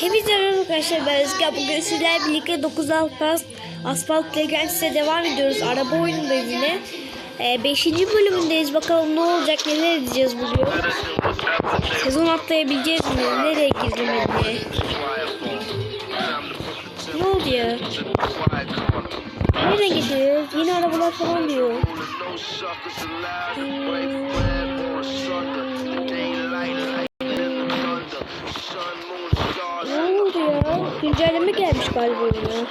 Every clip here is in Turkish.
Hepinize merhaba arkadaşlar ben Özge. Bugün sizlerle birlikte 9 Asfalt, Asfalt Legends'e devam ediyoruz. Araba oyunundayız yine. 5. bölümündeyiz. Bakalım ne olacak, neler edeceğiz bugün. Sezon atlayabileceğiz mi? Nereye girdim diye. Ne oldu ya? Nereye gidiyoruz? Yine arabalar falan diyor. Hmm. Güncelleme gelmiş galiba oyuna.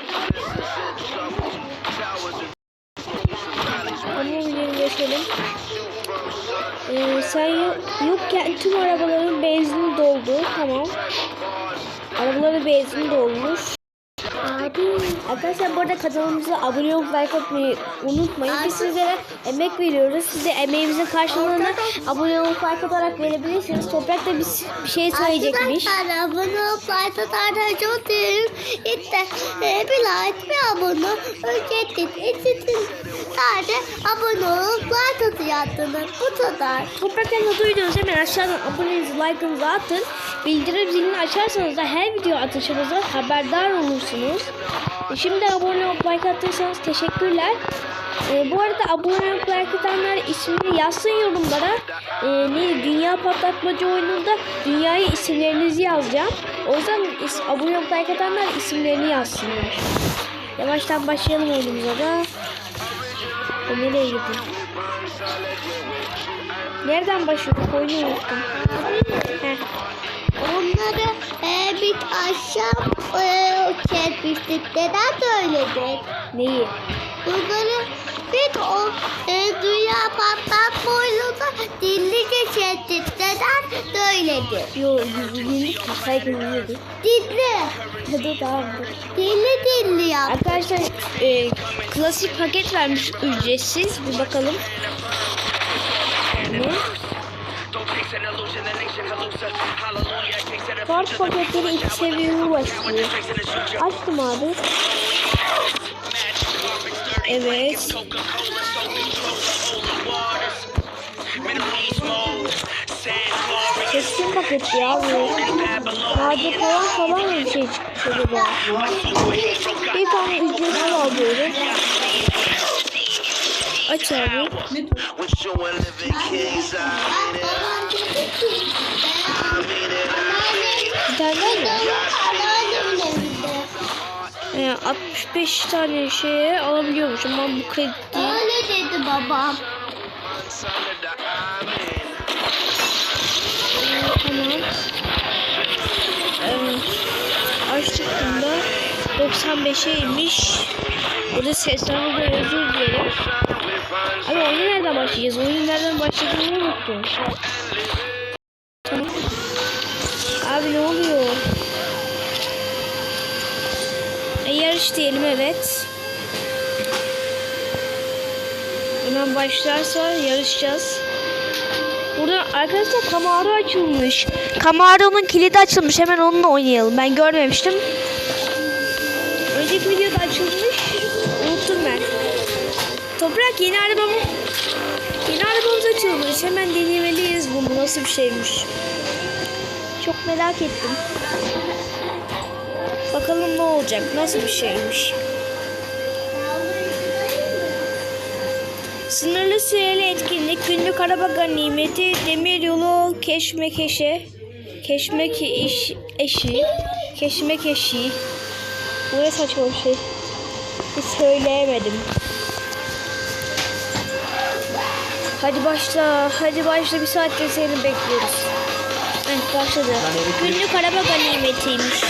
Tamam gidelim geçelim. Ee, sen yo- yokken tüm arabaların benzini doldu. Tamam. Arabaların benzini dolmuş. Abi. Arkadaşlar bu arada kanalımıza abone olup like atmayı unutmayın. Biz sizlere emek veriyoruz. Size emeğimizin karşılığını abone olup like atarak verebilirsiniz. Toprak da bir, bir şey söyleyecekmiş. Arkadaşlar abone olup like atarsanız çok sevinirim. İşte e, bir like bir abone ücretsiz. İçin sadece abone olup like atacaksınız. Bu kadar. Topraktan da duydunuz hemen aşağıdan abonenizi, like'ınızı atın. Bildirim zilini açarsanız da her video atışımızda haberdar olursunuz. Şimdi abone olup like attıysanız teşekkürler. E, bu arada abone olup like atanlar ismini yazsın yorumlara. E, ne Dünya Patlatmacı oyununda dünyaya isimlerinizi yazacağım. O yüzden is, abone olup like atanlar isimlerini yazsınlar. Yavaştan başlayalım oyunumuza da. E, nereye gideyim? Nereden başlıyorduk? Oyunu unuttum. Heh. Bir akşam e, çekmiştik. Neden söyledin? Neyi? Bunları bir o e, dünya patlatma oyununda dillice çektik. Neden söyledi? Yo, yüzünü saygı yüzünü. Dilli. Hadi tamam. dur. Dilli dilli yap. Arkadaşlar e, klasik paket vermiş ücretsiz. Bir bakalım. Ne? Kart paketleri iki seviyeye ulaşıyor. Açtım abi. Evet. Keskin paket ya bu. Nadir falan falan bir şey çıkmış acaba? Bir tane ücretsiz alıyorum. Mı? Anneannemin evinde. Ee, 65 tane şeye alabiliyormuşum. Ben bu kredi. Öyle dedi babam. Tamam. Ee, açtık bunda. 95'e inmiş. Burada seslenme de özür dilerim. Abi oyuna nereden başlayacağız? Oyunun nereden başladığını unuttum. Abi ne oluyor? E, yarış diyelim evet. Hemen başlarsa yarışacağız. Burada arkadaşlar Camaro açılmış. Camaro'nun kilidi açılmış. Hemen onunla oynayalım. Ben görmemiştim. Önceki videoda açılmış. Unuttum ben. Toprak yeni arabam yeni arabamız açılmış. Hemen denemeliyiz bunu. Nasıl bir şeymiş. Çok merak ettim. Bakalım ne olacak. Nasıl bir şeymiş. Sınırlı süreli etkinlik, günlük araba ganimeti, demir yolu keşmekeşe, keşmek iş, eşi, keşmek. Bu ne saçma bir şey. Hiç söyleyemedim. Hadi başla, hadi başla. Bir saattir seni bekliyoruz. Heh, başladı. Günlük araba ganimetiymiş.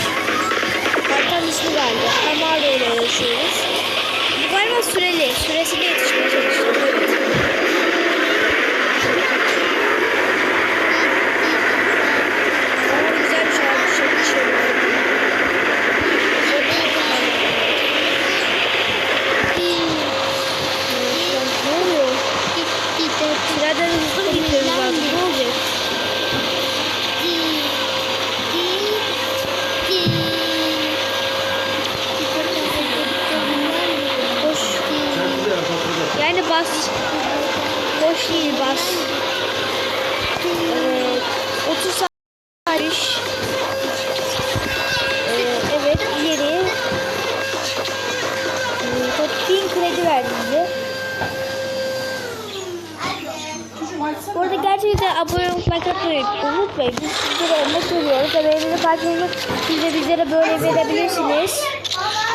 Kartal ismi galiba. Camaro ile yarışıyoruz. Bu galiba süreli. Süresine yetişmeye çalışıyor. 30 saniye. Evet ileri. Top 1000 kredi verdi bize. Bu arada gerçekten abone olmayı unutmayın. Unutmayın. Biz sizlere emek veriyoruz. Emeğinizi karşılığında siz de bizlere böyle verebilirsiniz.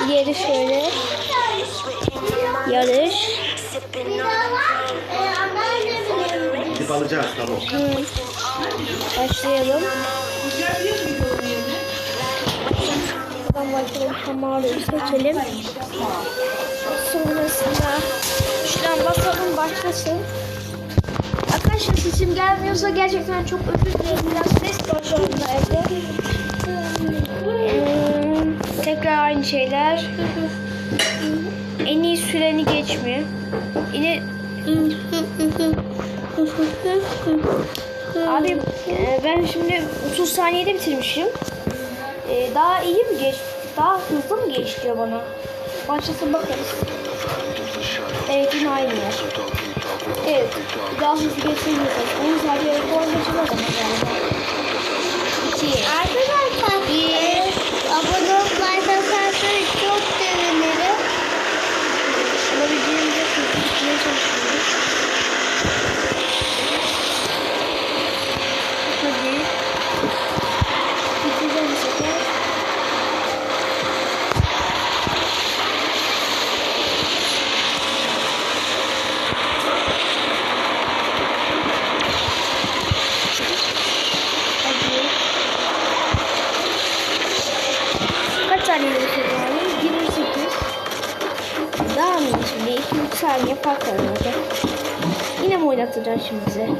İleri şöyle. Yarış. Gidip alacağız tamam. Hı. Başlayalım. Buradan başlayalım. Hamarı seçelim. Sonrasında şuradan basalım başlasın. Arkadaşlar sesim gelmiyorsa gerçekten çok özür dilerim. Biraz ses var şu anda evde. Ee, tekrar aynı şeyler. En iyi süreni geçme. Yine Abi e, ben şimdi 30 saniyede bitirmişim. E, daha iyi mi geç? Daha hızlı mı geç diyor bana? Başlasın bakarız. Evet yine aynı yer. Evet. Daha hızlı diyorsanız 10 saniye rekor geçmez ama galiba. 2 Arkadaşlar abone olup like saniye fark orada. Yine mi oynatacağım şimdi?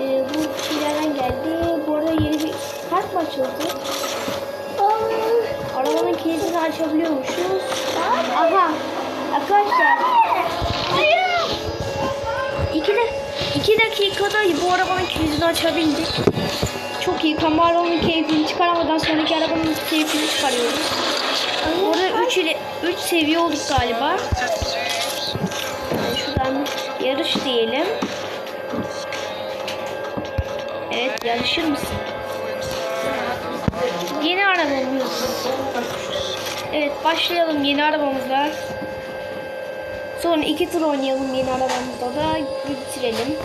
Ee, bu şeylerden geldi. Bu yeni bir kart açıldı? Aa, arabanın kilidini açabiliyormuşuz. Aha. Arkadaşlar. İki, de, iki dakikada bu arabanın kilidini açabildik. Çok iyi. Camaro'nun keyfini çıkaramadan sonraki arabanın keyfini çıkarıyoruz. Burada 3 ile 3 seviye olduk galiba. Şuradan yarış diyelim. Evet yarışır mısın? Yeni arabamız. Evet başlayalım yeni arabamızla. Sonra iki tur oynayalım yeni arabamızda da bitirelim.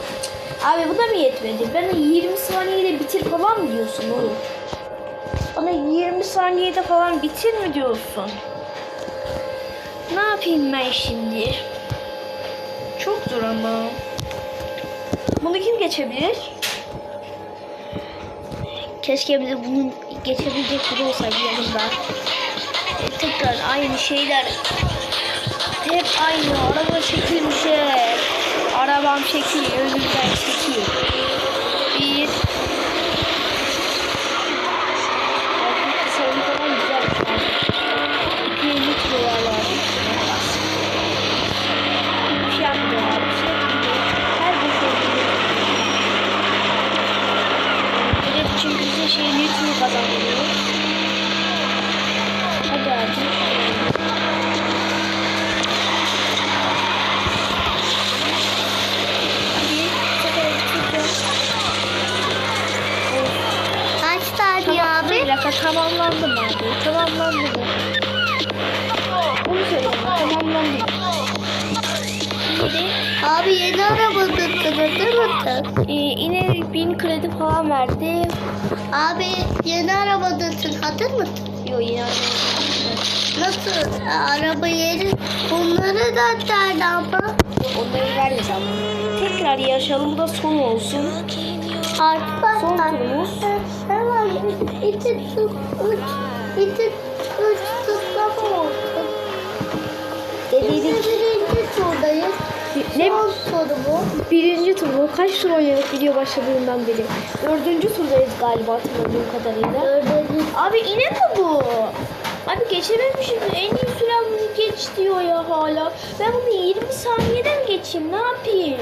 Abi bu da mı yetmedi? Bana 20 saniyede bitir falan mı diyorsun oğlum? Bana 20 saniyede falan bitir mi diyorsun? Ne yapayım ben şimdi? Çok zor ama. Bunu kim geçebilir? Keşke bir de bunun geçebilecek biri olsaydı yanımda. Tekrar aynı şeyler. Hep aynı. Araba şekilmiş hep. Arabam şekil, özümden şekil. Tamamlandı abi? Tamamlandı mı? Bunu söyleyeyim. Tamamlandı. Şimdi Abi yeni araba tuttun değil mi? e, yine bin kredi falan verdi. Abi yeni araba tuttun hazır mısın? Yok yine Nasıl? Araba yeri bunları da açardı ama. onları vermeyeceğim. Tekrar yarışalım. Bu da son olsun. Son turumuz. Hemen iki tut, üç, iki, üç olsun. Dedik. Birinci turdayız. Ne? Son soru bu. Birinci tur bu. Kaç tur oynadık video başladığından beri? Dördüncü turdayız galiba hatırladığım kadarıyla. Dördüncü. Abi yine mi bu? Abi geçememişim. En iyi sürem geç diyor ya hala. Ben bunu 20 saniyede mi geçeyim? Ne yapayım?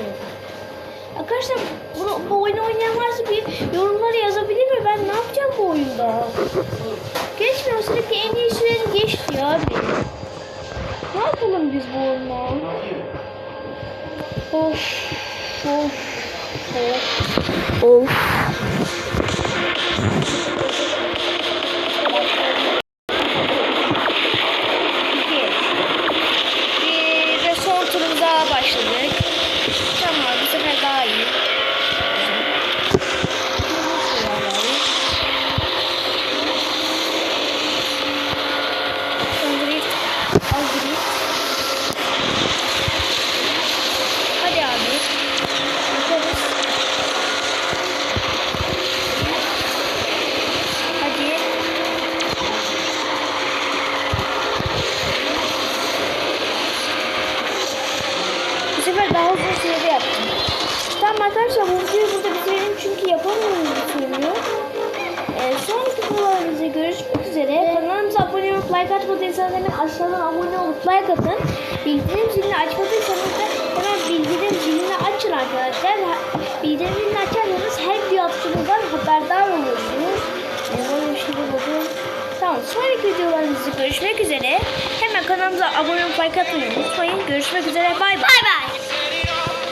Arkadaşlar bunu, bu oyunu oynayan varsa bir yorumlara yazabilir mi? Ben ne yapacağım bu oyunda? Geçmiyor sürekli en iyi süreni geç diyor abi. Ne yapalım biz bu oyunda? Of. Of. Of. Of. Like atmadıysanız hemen aşağıdan abone olup like atın. Bildirim zilini açmadıysanız da hemen bildirim zilini açın arkadaşlar. Bildirim zilini açarsanız her video atışımızdan haberdar olursunuz. Böyle bir şey bakıyorum. Tamam sonraki videolarımızda görüşmek üzere. Hemen kanalımıza abone olup like atmayı unutmayın. Görüşmek üzere bay bay. Bay bay.